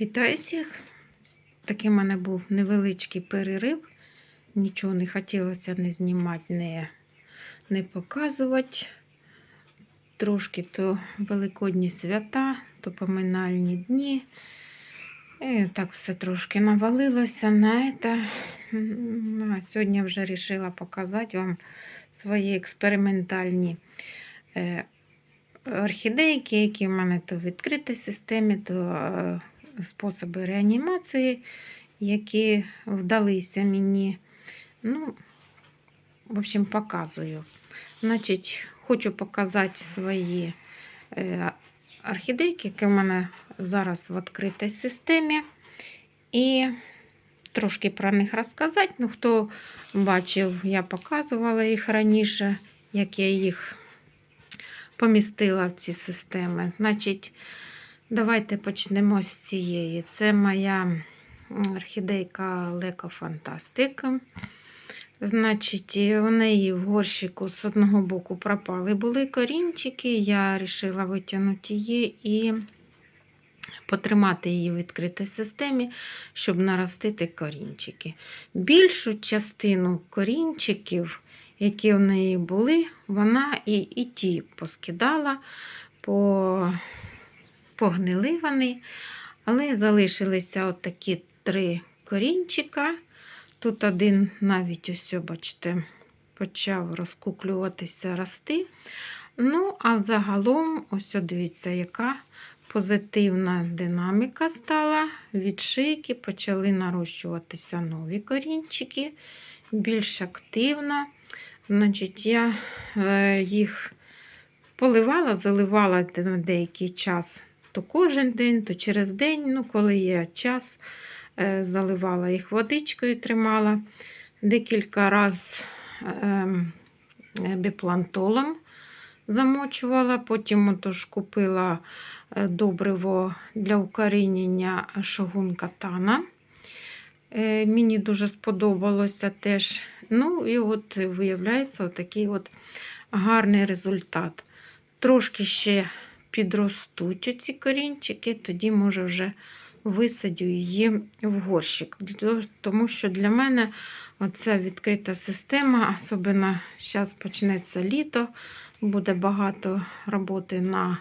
Вітаю всіх! Такий в мене був невеличкий перерив. Нічого не хотілося не знімати, не, не показувати. Трошки то великодні свята, то поминальні дні. І так все трошки навалилося на це. Ну, А сьогодні вже вирішила показати вам свої експериментальні е, орхідейки, які в мене то в відкритій системі, то е, способи реанімації, які вдалися мені. Ну, в общем, показую. Значить, хочу показати свої е, орхідейки, які в мене зараз в відкритій системі. І трошки про них розказати. Ну, хто бачив, я показувала їх раніше, як я їх помістила в ці системи. Значить, давайте почнемо з цієї. Це моя орхідейка Леко Фантастик. Значить, у неї в горщику з одного боку пропали були корінчики. Я вирішила витягнути її і потримати її в відкритій системі, щоб наростити корінчики. Більшу частину корінчиків, які в неї були, вона і, і ті поскидала, по, погнили вони, але залишилися от такі три корінчика. Тут один навіть ось, бачите, почав розкуклюватися, рости. Ну, а загалом, ось дивіться, яка позитивна динаміка стала. Від шийки почали нарощуватися нові корінчики, більш активно. Значить, я е, їх поливала, заливала на деякий час то кожен день, то через день, ну, коли є час, е, заливала їх водичкою, тримала декілька разів ем, біплантолом замочувала, потім отож купила е, добриво для укорінення шогун катана. Е, Мені дуже сподобалося теж. Ну, і от виявляється отакий от гарний результат. Трошки ще підростуть оці корінчики, тоді, може, вже висадю її в горщик. Тому що для мене оця відкрита система, особливо зараз почнеться літо, буде багато роботи на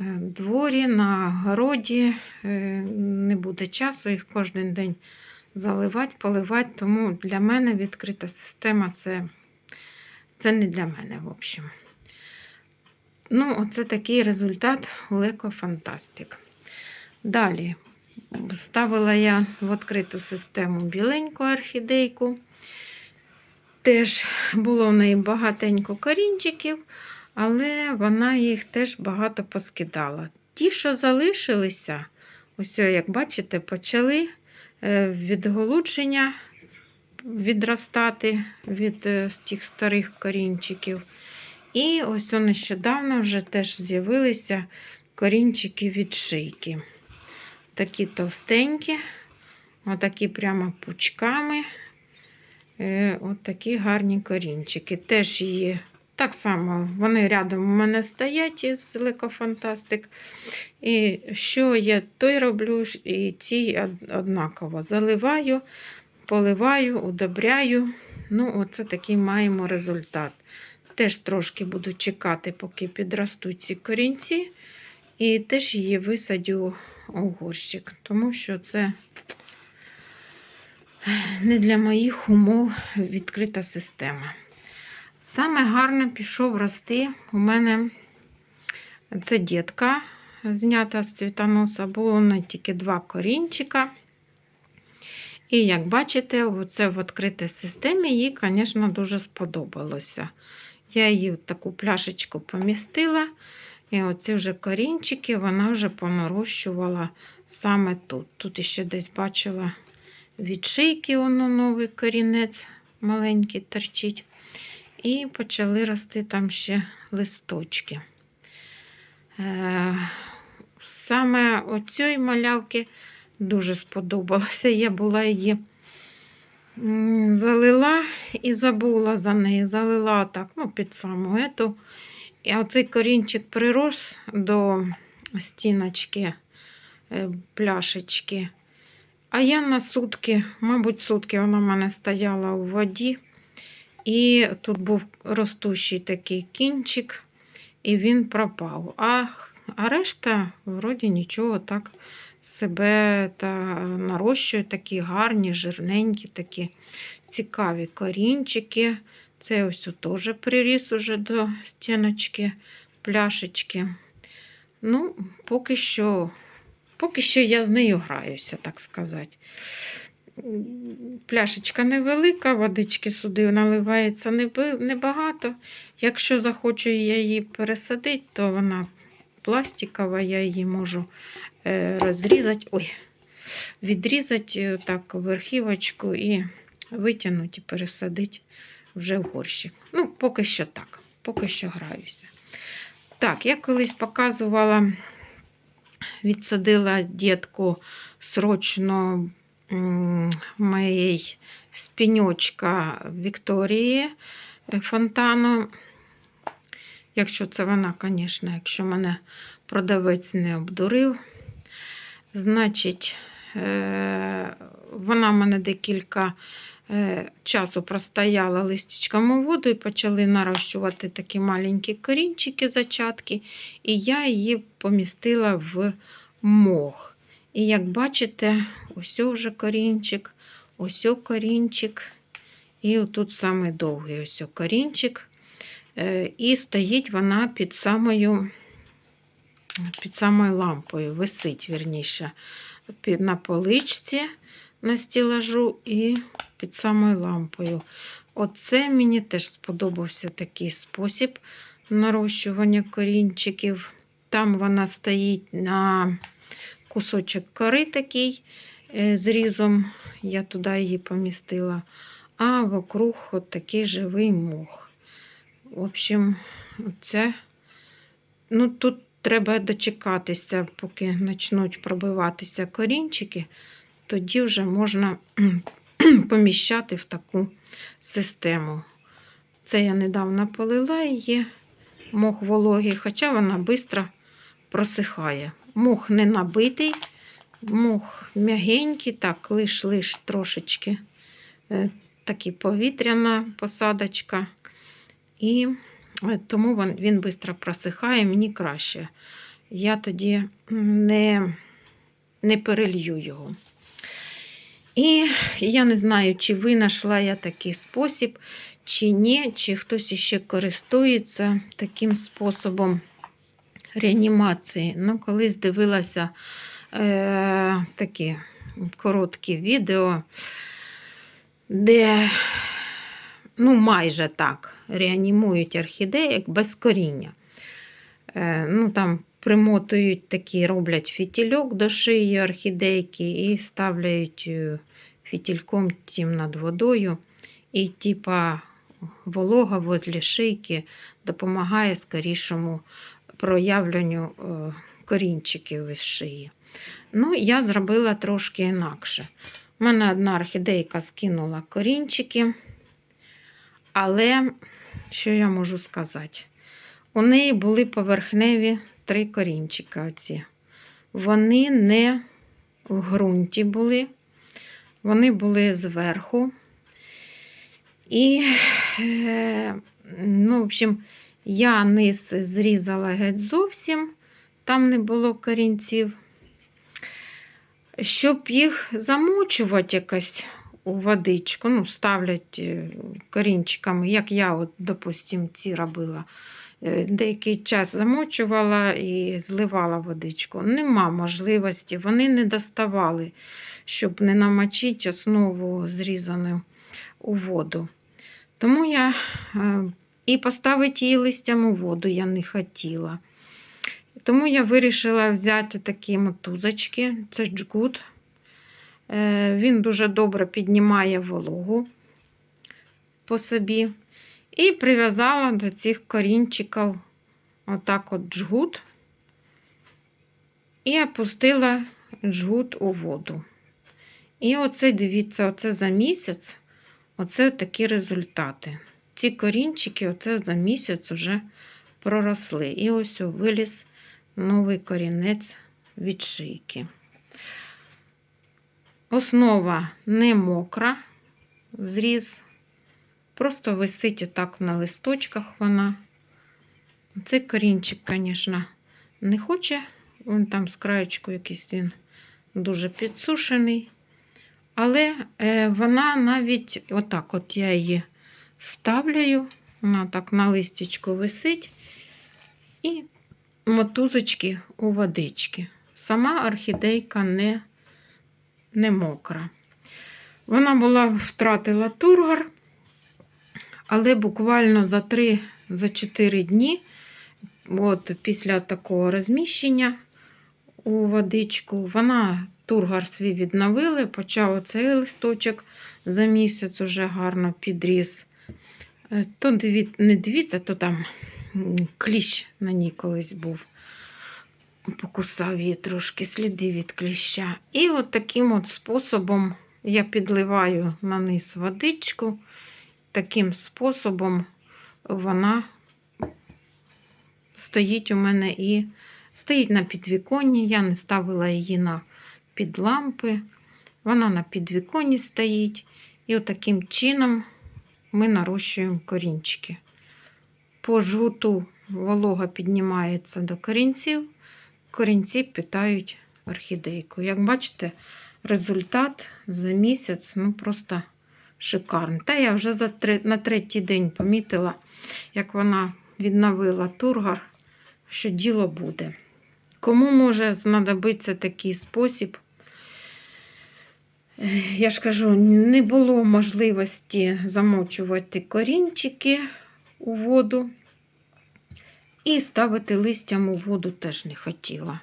е, дворі, на городі, е, не буде часу їх кожен день заливати, поливати. Тому для мене відкрита система це, це не для мене, в общем. Ну, оце такий результат Леко Фантастик. Далі ставила я в відкриту систему біленьку орхідейку. Теж було в неї багатенько корінчиків, але вона їх теж багато поскидала. Ті, що залишилися, ось, як бачите, почали е, відголудження відростати від е, тих старих корінчиків. І ось нещодавно вже теж з'явилися корінчики від шийки. Такі товстенькі, отакі прямо пучками. Е, От такі гарні корінчики. Теж її так само, вони рядом у мене стоять із Лекофантастик. І що я той роблю, і ці однаково заливаю, поливаю, удобряю. Ну, оце такий маємо результат. Теж трошки буду чекати, поки підростуть ці корінці, і теж її висадю у горщик, тому що це не для моїх умов відкрита система. Саме гарно пішов рости у мене це дітка, знята з цвітоноса, було на тільки два корінчика. І, як бачите, оце в відкритій системі їй, звісно, дуже сподобалося. Я її в таку пляшечку помістила. І оці вже корінчики вона вже понарощувала саме тут. Тут ще десь бачила від шийки воно новий корінець маленький торчить. І почали рости там ще листочки. Е, саме оцій малявки дуже сподобалося. Я була її залила і забула за неї. Залила так, ну, під саму ету. І оцей корінчик прирос до стіночки е, пляшечки. А я на сутки, мабуть, сутки вона в мене стояла у воді. І тут був ростущий такий кінчик, і він пропав. А, а решта, вроді, нічого так себе та нарощує, такі гарні, жирненькі, такі цікаві корінчики. Це ось теж приріс уже до стіночки, пляшечки. Ну, поки що, поки що я з нею граюся, так сказати. Пляшечка невелика, водички сюди наливається небагато. Якщо захочу я її пересадити, то вона пластикова, я її можу розрізати, ой, відрізати е, так верхівочку і витягнути і пересадити вже в горщик. Ну, поки що так, поки що граюся. Так, я колись показувала, відсадила дітку срочно моєї спіньочка Вікторії е, фонтану. Якщо це вона, звісно, якщо мене продавець не обдурив, значить, е, вона в мене декілька е, часу простояла листячком у воду і почали нарощувати такі маленькі корінчики, зачатки, і я її помістила в мох. І як бачите, ось вже корінчик, ось корінчик, і отут самий довгий ось корінчик. Е, І стоїть вона під самою, під самою лампою, висить, вірніше, під, на поличці на стілажу і під самою лампою. Оце мені теж сподобався такий спосіб нарощування корінчиків. Там вона стоїть на кусочок кори такий е, зрізом, я туди її помістила, а вокруг от такий живий мох. В общем, це, ну тут треба дочекатися, поки почнуть пробиватися корінчики, тоді вже можна поміщати в таку систему. Це я недавно полила її, мох вологий, хоча вона швидко просихає. Мох не набитий, мох м'ягенький, так, лиш-лиш трошечки е, такі повітряна посадочка. І тому він, швидко просихає, мені краще. Я тоді не, не перелью його. І я не знаю, чи винайшла я такий спосіб, чи ні, чи хтось іще користується таким способом реанімації. Ну, колись дивилася е, такі короткі відео, де ну, майже так реанімують орхідеї без коріння. Е, ну, там примотують такі, роблять фітільок до шиї орхідейки і ставляють е, фітільком тим над водою. І, типа, волога возле шийки допомагає скорішому проявленню е, корінчиків із шиї. Ну, я зробила трошки інакше. У мене одна орхідейка скинула корінчики, але що я можу сказати? У неї були поверхневі три корінчика. Оці. Вони не в ґрунті були, вони були зверху. І, е, ну, в общем, я низ зрізала геть зовсім, там не було корінців. Щоб їх замочувати якось у водичку, ну, ставлять е, корінчиками, як я, от, допустим, ці робила. Е, Деякий час замочувала і зливала водичку. Нема можливості, вони не доставали, щоб не намочити основу зрізану у воду. Тому я е, і поставити її листям у воду я не хотіла. Тому я вирішила взяти такі мотузочки, це джгут. Е, Він дуже добре піднімає вологу по собі. І прив'язала до цих корінчиків отак от джгут. І опустила джгут у воду. І оце, дивіться, оце за місяць, оце такі результати. Ці корінчики оце за місяць вже проросли. І ось виліз новий корінець від шийки. Основа не мокра, зріз. Просто висить отак на листочках вона. Цей корінчик, звісно, не хоче. Вон там з краєчку якийсь він дуже підсушений. Але е, вона навіть отак от я її ставляю, вона так на листічку висить. І мотузочки у водички. Сама орхідейка не, не мокра. Вона була втратила тургор, але буквально за 3-4 дні, от після такого розміщення у водичку, вона тургор свій відновили, почав оцей листочок за місяць уже гарно підріс. Е, То не дивіться, то там кліщ на ній колись був. Покусав її трошки сліди від кліща. І от таким от способом я підливаю на низ водичку. Таким способом вона стоїть у мене і стоїть на підвіконні. Я не ставила її на підлампи. Вона на підвіконні стоїть. І таким чином ми нарощуємо корінчики. По жгуту волога піднімається до корінців, корінці питають орхідейку. Як бачите, результат за місяць ну просто шикарний. Та я вже за три, на третій день помітила, як вона відновила тургор, що діло буде. Кому може знадобитися такий спосіб? Е, Я ж кажу, не було можливості замочувати корінчики у воду. І ставити листям у воду теж не хотіла.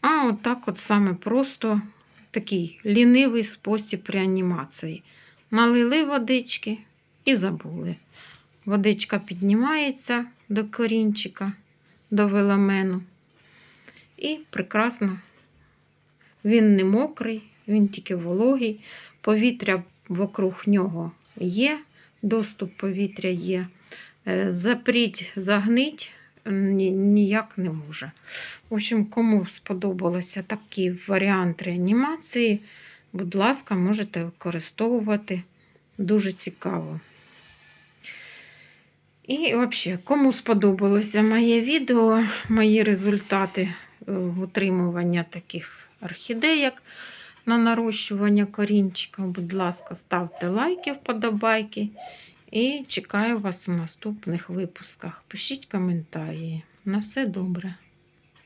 А отак от саме просто такий лінивий спосіб реанімації. Налили водички і забули. Водичка піднімається до корінчика, до веламену. І прекрасно. Він не мокрий, він тільки вологий. Повітря вокруг нього є, доступ повітря є. Е, Запріть, загнить ні- ніяк не може. В общем, кому сподобався такий варіант реанімації, будь ласка, можете використовувати. Дуже цікаво. І взагалі, кому сподобалося моє відео, мої результати е, утримування таких орхідеїк на нарощування корінчика, будь ласка, ставте лайки, вподобайки. І чекаю вас у наступних випусках. Пишіть коментарі. На все добре.